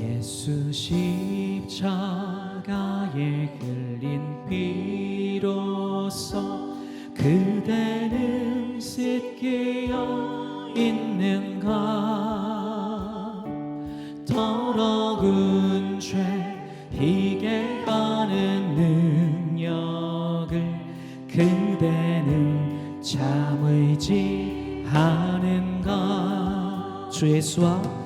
예수 십자가에 흘린 피로써 그대는 씻기어 있는가? 더러운 죄 희게 하는 능력을 그대는 참 의지하는가? 주 예수와 주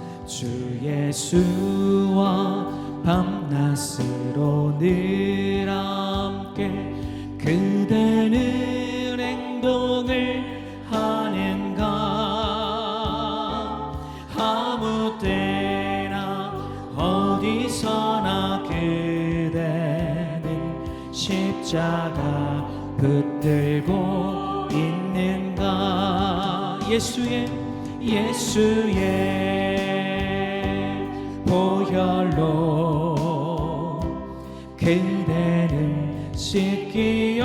예수와 밤낮으로 늘 함께 그대는 행동을 하는가? 아무 때나 어디서나 그대는 십자가 붙들고 있는가? 예수의 예수의 보혈로 그대는 씻기어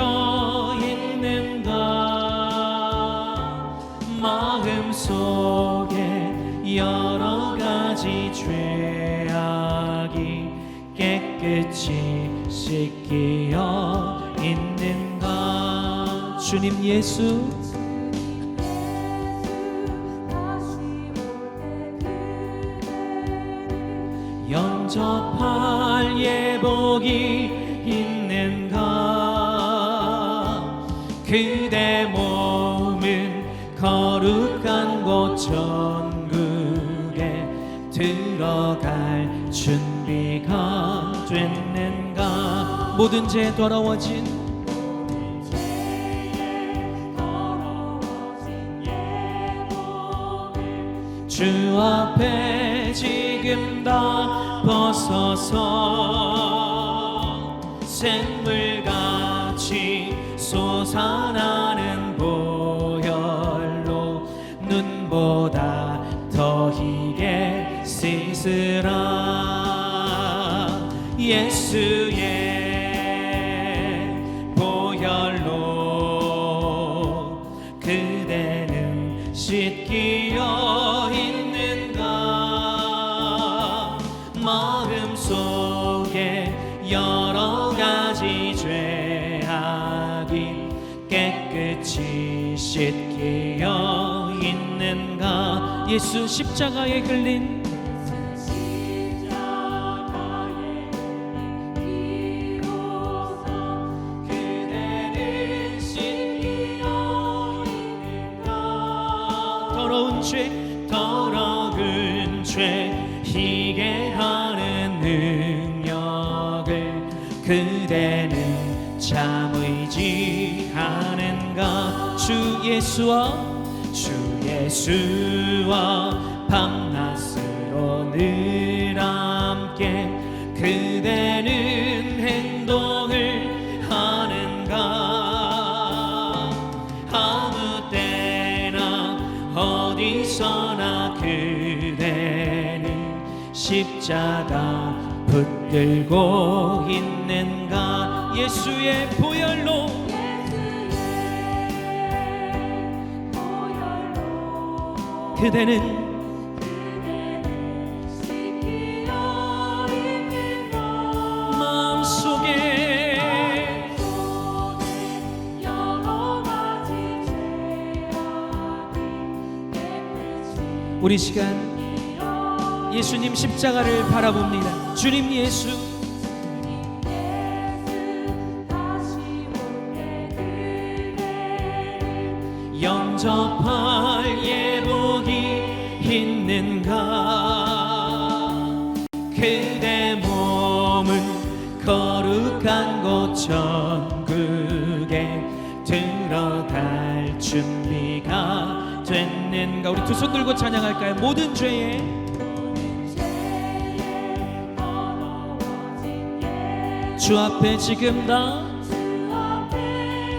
있는가? 마음 속에 여러 가지 죄악이 깨끗이 씻기어 있는가? 주님 예수 그대 몸은 거룩한 곳 천국에 들어갈 준비가 됐는가? 모든 죄 더러워진 주 앞에 지금 다 벗어서 샘물같이 솟아나는 예수 십자가에 있는가 더러운 죄 더러운 죄 희게 하는 능력을 그대는 참 의지하는가 주 예수와 주 예수 와 밤낮으로 늘 함께 그대는 행동을 하는가? 아무 때나 어디서나 그대는 십자가 붙들고 있는가? 예수의 보혈로 그대는 우리 시간 예수님 십자가를 바라봅니다. 주님 예수 영접할 예복이 그대 몸은 거룩한 곳 천국에 들어갈 우리 두 손 들고 찬양할까요? 모든 죄에 주 앞에 지금 다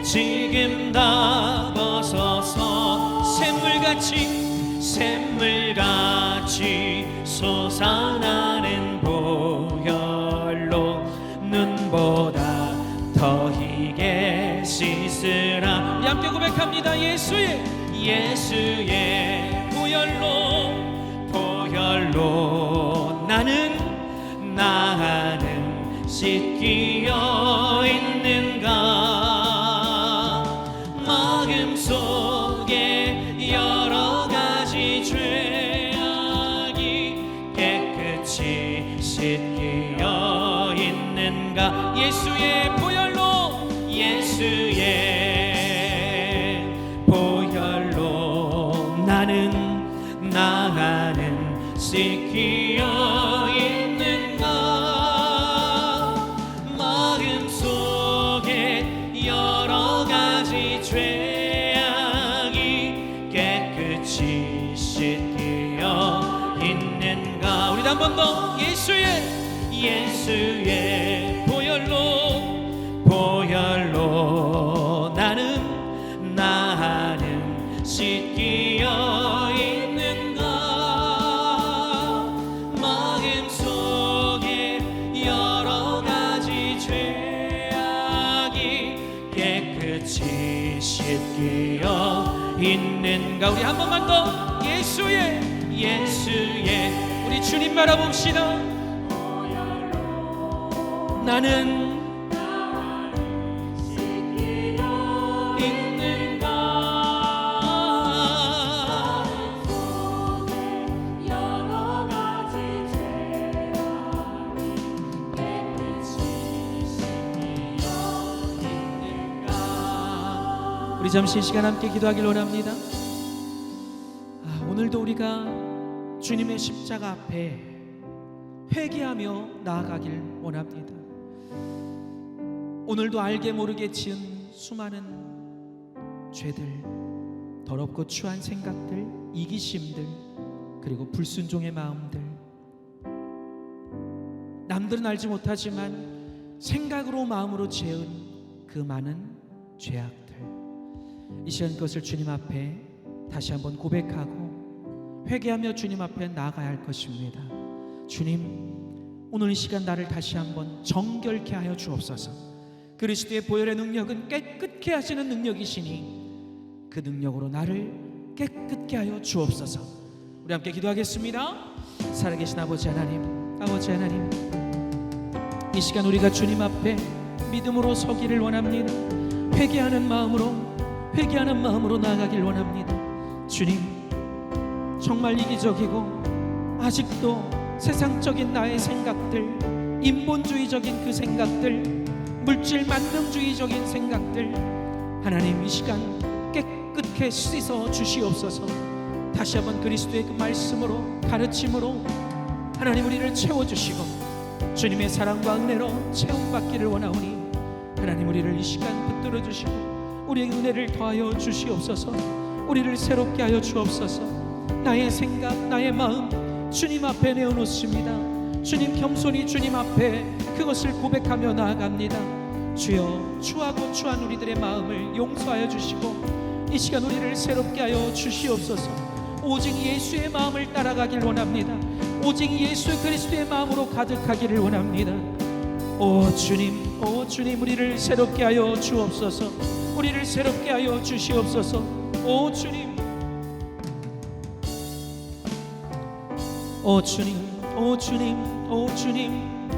지금 다 벗어서 샘물같이 샘물같이 같이 솟아나는 보혈로 눈보다 더 희게 씻으라. 우리 함께 고백합니다. 예수의 예수의 보혈로 보혈로 나는 나는 씻기 예수의 보혈로 보혈로 나는 나는 씻기어 있는가 마음 속에 여러 가지 죄악이 깨끗이 씻기어 있는가 우리 한 번만 더 예수의 예수의 우리 주님 바라봅시다 나는 있는가? 우리 잠시 시간 함께 기도하길 원합니다. 아, 오늘도 우리가 주님의 십자가 앞에 회개하며 나아가길 원합니다 오늘도 알게 모르게 지은 수많은 죄들 더럽고 추한 생각들 이기심들 그리고 불순종의 마음들. 남들은 알지 못하지만 생각으로 마음으로 지은 그 많은 죄악들. 이 시간 그것을 주님 앞에 다시 한번 고백하고 회개하며 주님 앞에 나아가야 할 것입니다. 주님 오늘 이 시간 나를 다시 한번 정결케 하여 주옵소서 그리스도의 보혈의 능력은 깨끗게 하시는 능력이시니 그 능력으로 나를 깨끗게 하여 주옵소서 우리 함께 기도하겠습니다 살아계신 아버지 하나님 아버지 하나님 이 시간 우리가 주님 앞에 믿음으로 서기를 원합니다. 회개하는 마음으로 회개하는 마음으로 나아가길 원합니다. 주님 정말 이기적이고 아직도 세상적인 나의 생각들 인본주의적인 그 생각들 물질 만능주의적인 생각들 하나님 이 시간 깨끗게 씻어 주시옵소서. 다시 한번 그리스도의 그 말씀으로 가르침으로 하나님 우리를 채워주시고 주님의 사랑과 은혜로 채움받기를 원하오니 하나님 우리를 이 시간 붙들어 주시고 우리의 은혜를 더하여 주시옵소서. 우리를 새롭게 하여 주옵소서. 나의 생각 나의 마음 주님 앞에 내어놓습니다 주님 겸손히 주님 앞에 그것을 고백하며 나아갑니다 주여 추하고 추한 우리들의 마음을 용서하여 주시고 이 시간 우리를 새롭게 하여 주시옵소서 오직 예수의 마음을 따라가길 원합니다 오직 예수 그리스도의 마음으로 가득하기를 원합니다. 오 주님, 오 주님 우리를 새롭게 하여 주옵소서. 우리를 새롭게 하여 주시옵소서. 오 주님. 오 주님, 오 주님, 오 주님.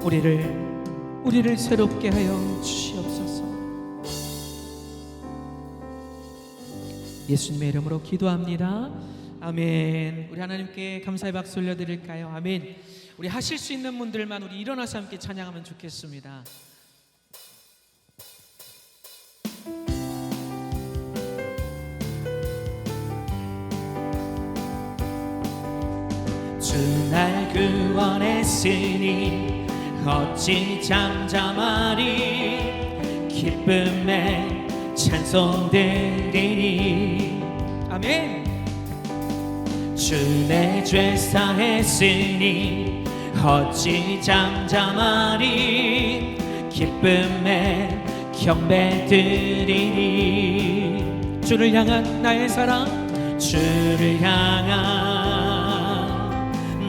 우리를 우리를 새롭게 하여 주시옵소서. 예수님의 이름으로 기도합니다. 아멘. 우리 하나님께 감사의 박수 올려드릴까요? 아멘. 우리 하실 수 있는 분들만 우리 일어나서 함께 찬양하면 좋겠습니다. 날 구원했으니 어찌 잠잠하리 기쁨에 찬송 드리니. 아멘. 주내 죄 사했으니 어찌 잠잠하리 기쁨에 경배 드리니. 주를 향한 나의 사랑 주를 향한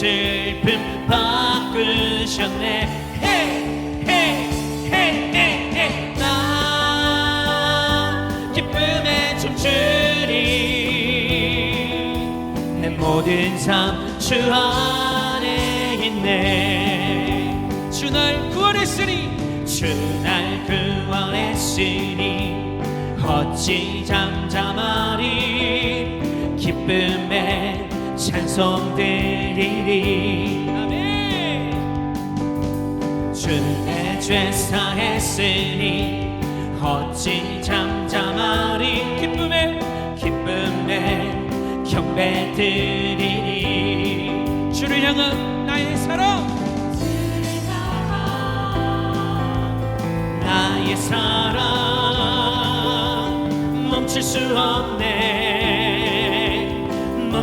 슬픔 바꾸셨네. 모든 삶 주 안에 있네. 주 날 구원했으니 주 날 구원했으니. 어찌 잠잠하리. 기쁨에 찬송 드리리. 아멘. 주의 죄 사 했으니 어찌 잠잠하리. 기쁨에 기쁨에 경배 드리리. 주를 향한 나의 사랑. 나의 사랑. 멈출 수 없네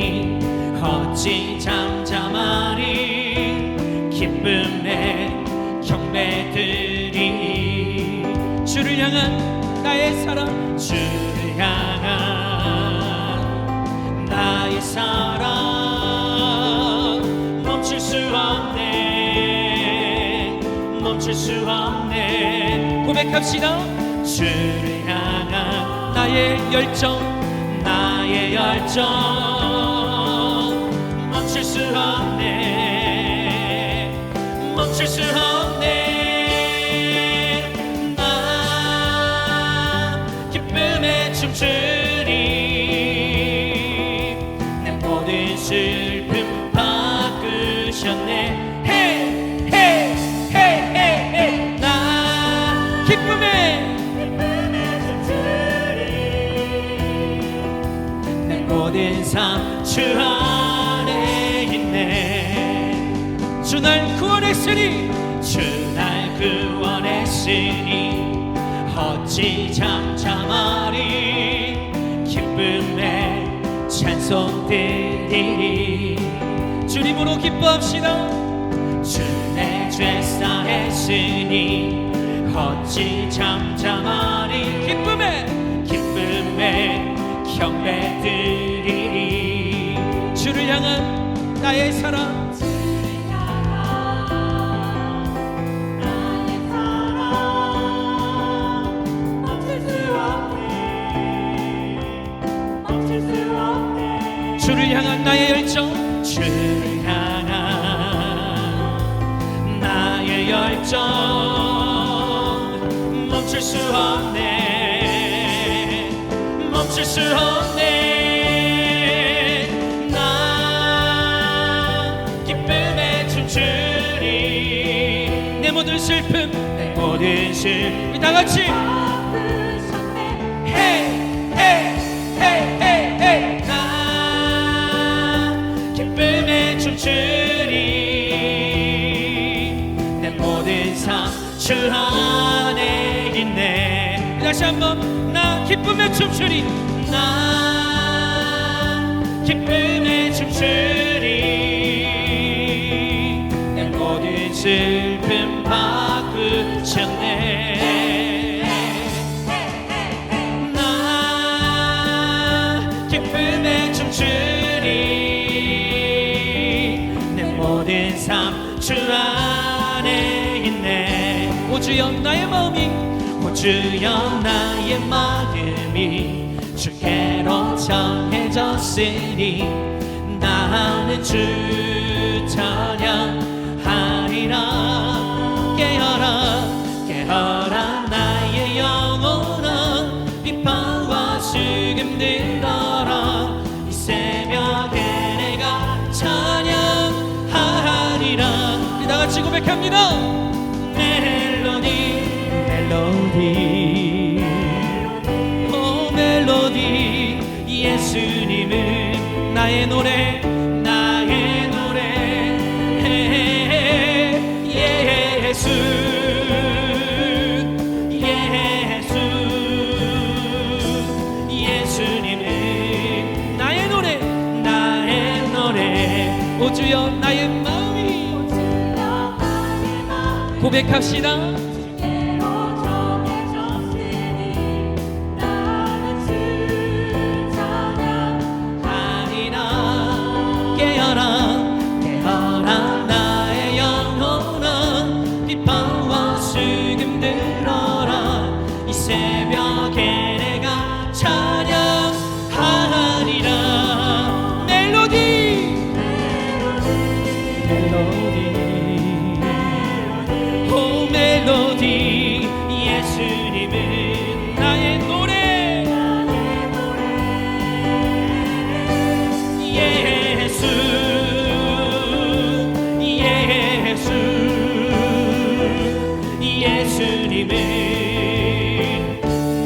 사했으니 어찌 잠잠하리 기쁨에 경배 드리리. 주를 향한 나의 사랑 주를 향한 나의 사랑. 멈출 수 없네 멈출 수 없네. 고백합시다. 주를 향한 나의 열정 나의 열정 멈출 수 없네. 나 기쁨에 춤추리. 내 모든 슬픔 바꾸셨네. 모든 삶주안 주날 구원했으니 주날 구원했으니 어찌 잠잠하리? 기쁨에 찬송 드리리. 주님으로 기뻐합시다. 주내 죄 사 했으니 어찌 잠잠하리? 기쁨에 기쁨에 경배 드리리. 주를 향한 나의 사랑 열정 멈출 수 없네. 멈출 수 없네. 나 기쁨에 춤추리. 내 모든 슬픔 내 모든 슬픔. 다 같이. 춤추리 기쁨에 춤추리. 나 기쁨에 춤추리. 내 모든 슬픔 바꾸셨네. 나 기쁨에 춤추리. 내 모든 주 안에 있네. 오주여 나의 마음이 오주여 나의 마음 이 주께로 정해졌으니 나는 주 찬양하리라. 깨어라 깨어라 예수님은 나의 노래 나의 노래. 예수 예수 예수님은 나의 노래 나의 노래. 오주여 나의 마음이 고백합시다 멜로디. 오 멜로디 예수님은 나의 노래. 예수 예수 예수님은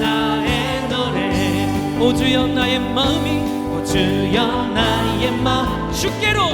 나의 노래. 오주여 나의 마음이 오주여 나의 마음. 주께로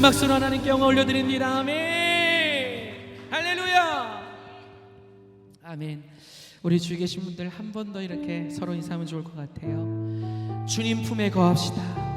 큰 박수로 하나님께 영광 올려드립니다. 아멘. 할렐루야. 아멘. 우리 주위 계신 분들 한 번 더 이렇게 서로 인사하면 좋을 것 같아요. 주님 품에 거합시다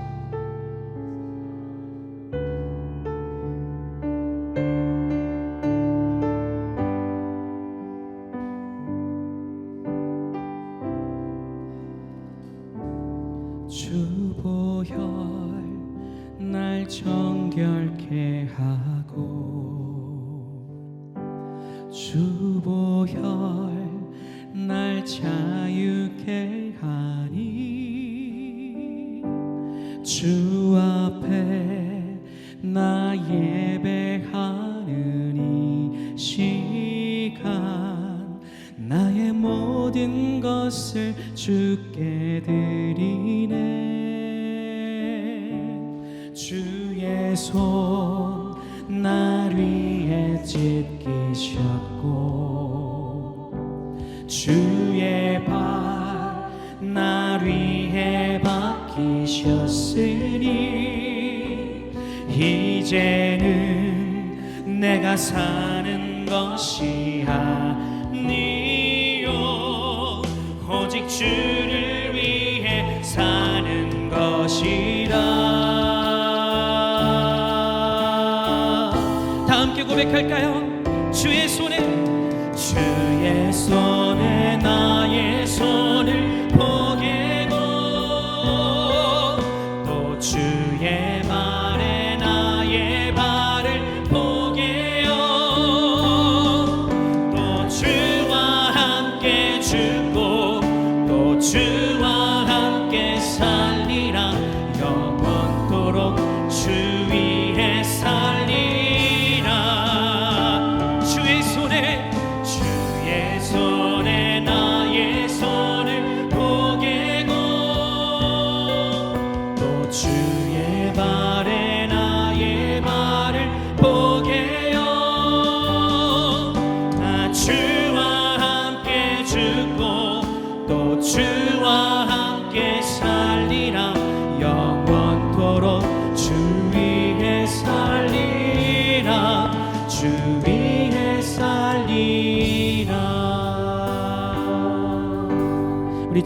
것이라 다 함께 고백할까요? 주의 손에 주의 손에 나의 손을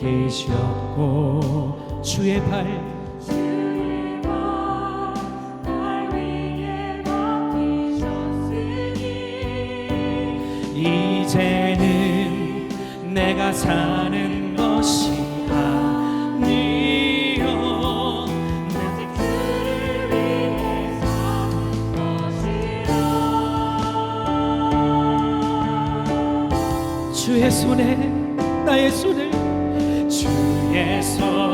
계셨고 주의 발 이제는 내가 사는 것이 아니요. 나 그를 위해 사는 것이라 주의 손에 내게서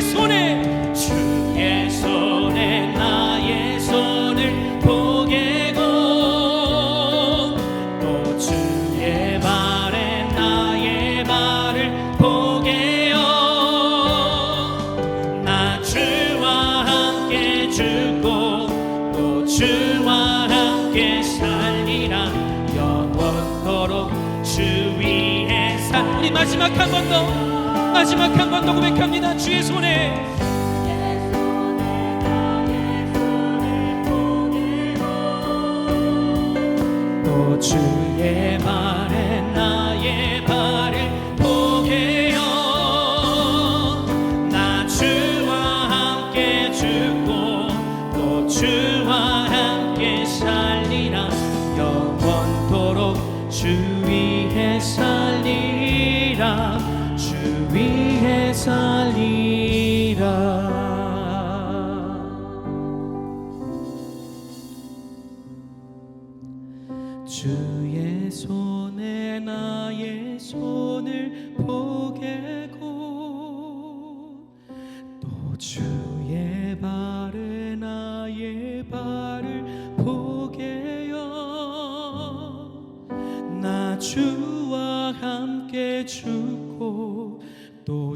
우리 손에 마지막 한 번 더 고백합니다. 주의 손에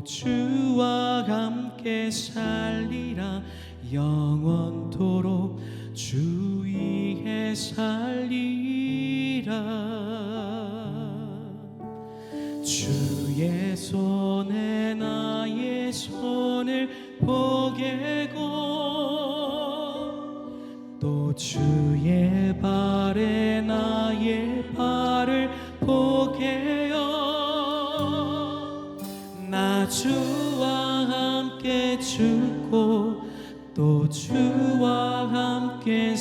주와 함께 살리라 영원토록 주위에 살리라 주의 손에 나의 손을 보게고 또 주. 함께